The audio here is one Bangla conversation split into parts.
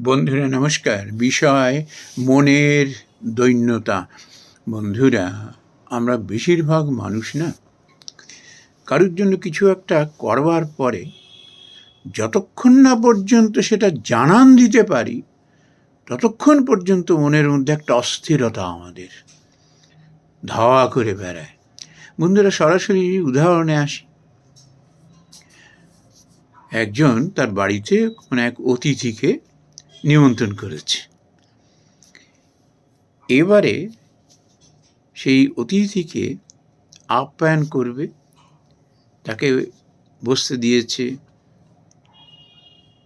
বন্ধুরা, নমস্কার। বিষয়, মনের দৈন্যতা। বন্ধুরা, আমরা বেশিরভাগ মানুষ না, কারোর জন্য কিছু একটা করবার পরে যতক্ষণ না পর্যন্ত সেটা জানান দিতে পারি, ততক্ষণ পর্যন্ত মনের মধ্যে একটা অস্থিরতা আমাদের ধাওয়া করে বেড়ায়। বন্ধুরা, সরাসরি উদাহরণে আসি। একজন তার বাড়িতে মানে এক অতিথিকে নিমন্ত্রণ করেছে। এবারে সেই অতিথিকে আপ্যায়ন করবে, তাকে বসতে দিয়েছে,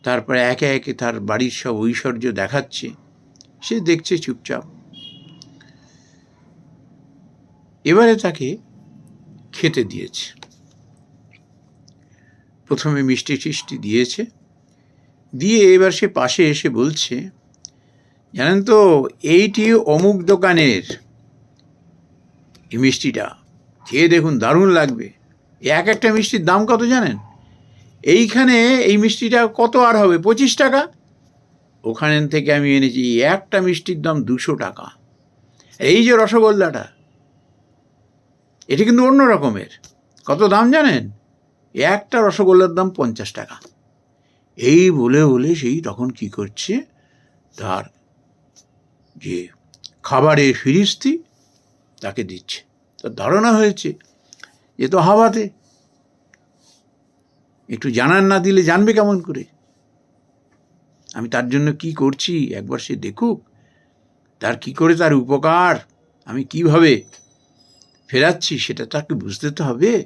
তারপরে একে একে তার বাড়ির সব ঐশ্বর্য দেখাচ্ছে, সে দেখছে চুপচাপ। এবারে তাকে খেতে দিয়েছে। প্রথমে মিষ্টি টিষ্টি দিয়েছে দিয়ে এবার সে পাশে এসে বলছে, জানেন তো, এইটি অমুক দোকানের এই মিষ্টিটা। খেয়ে দেখুন, দারুণ লাগবে। এক একটা মিষ্টির দাম কত জানেন? এইখানে এই মিষ্টিটা কত আর হবে? পঁচিশ টাকা? ওখান থেকে আমি এনেছি একটা মিষ্টির দাম দুশো টাকা। এই যে রসগোল্লাটা, এটি কিন্তু অন্য রকমের। কত দাম জানেন? একটা রসগোল্লার দাম পঞ্চাশ টাকা। এই বলে বলে সেই তখন কি করছে? তার যে খাবারের ফিরিস্তি, তাকে দিচ্ছে। তার ধারণা হয়েছে এ তো হাওয়াতে। একটু জানার না দিলে জানবে কেমন করে? আমি তার জন্য কি করছি? একবার সে দেখুক। তার কি করে তার উপকার? আমি কীভাবে ফেরাচ্ছি সেটা তাকে বুঝতে তো হবে।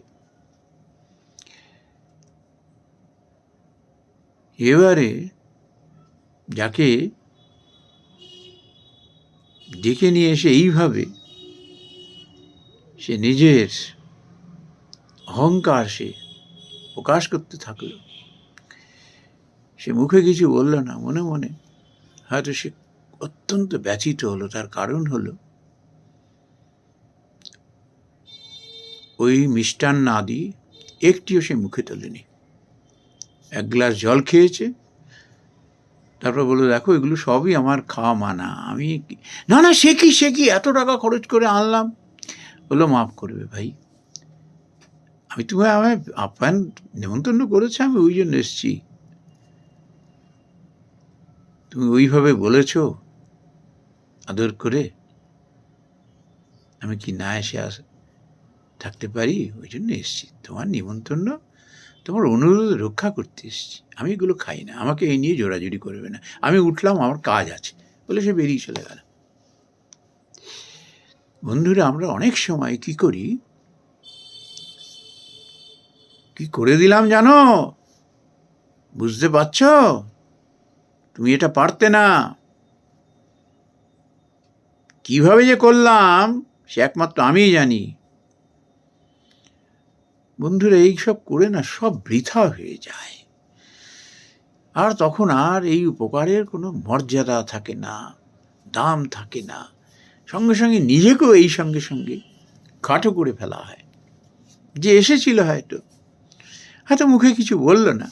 এবারে যাকে ডেকে নিয়ে এসে এইভাবে সে নিজের অহংকার সে প্রকাশ করতে থাকল, সে মুখে কিছু বলল না, মনে মনে হয়তো সে অত্যন্ত ব্যথিত হলো, তার কারণ হলো ওই মিষ্টান্ন আদি একটিও সে মুখে তোলেনি। এক গ্লাস জল খেয়েছে। তারপর বলল, দেখো, এগুলো সবই আমার খাওয়া মানা আমি না না, সে কি সে কি? এত টাকা খরচ করে আনলাম। বলল, মাফ করবে ভাই। আমি তোমায় আমায় আপ্যায়ন নেমন্তন্ন করেছে, আমি ওই জন্য এসেছি। তুমি ওইভাবে বলেছ আদর করে, আমি কি না এসে আস, থাকতে পারি? ওই জন্য এসেছি। তোমার নিমন্ত্রণ তোমার অনুরোধ রক্ষা করতে এসেছি। আমি এগুলো খাই না। আমাকে এই নিয়ে জোরাজুরি করবে না। আমি উঠলাম, আমার কাজ আছে। বলে সে বেরিয়ে চলে গেল। বন্ধুরা, আমরা অনেক সময় কি করি? কি করে দিলাম জানো? বুঝতে পারছ? তুমি এটা পারতে না। কীভাবে যে করলাম, সে একমাত্র আমিই জানি। বন্ধুরা এইসব করে না সব বৃথা হয়ে যায়। আর তখন আর এই উপকারের কোনো মর্যাদা থাকে না, দাম থাকে না। সঙ্গে সঙ্গে নিজেকেও এই সঙ্গে সঙ্গে খাটো করে ফেলা হয়। যে এসেছিল হয়তো হয়তো মুখে কিছু বলল না,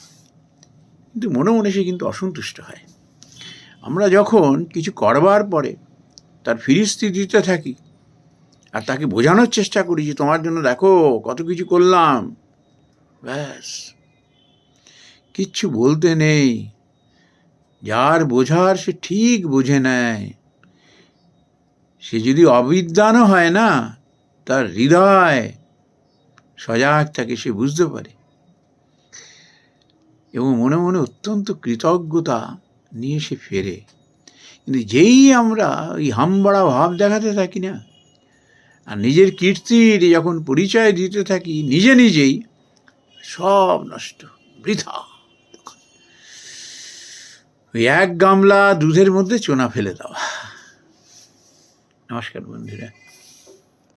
কিন্তু মনে মনে সে কিন্তু অসন্তুষ্ট হয়। আমরা যখন কিছু করবার পরে তার ফিরিস্তি দিতে থাকি আর তাকে বোঝানোর চেষ্টা করি যে তোমার জন্য দেখো কত কিছু করলাম। ব্যাস। কিচ্ছু বলতে নেই। যার বোঝার সে ঠিক বুঝে নেয়। সে যদি অবিদ্যানও হয় না, তার হৃদয় সজাগ থাকে সে বুঝতে পারে। এবং মনে মনে অত্যন্ত কৃতজ্ঞতা নিয়ে সে ফেরে। কিন্তু যেই আমরা ওই হামবাড়া ভাব দেখাতে থাকি না আর নিজের কীর্তির যখন পরিচয় দিতে থাকি, নিজে নিজেই সব নষ্ট, বৃথা। ওই এক গামলা দুধের মধ্যে চোনা ফেলে দেওয়া। নমস্কার বন্ধুরা।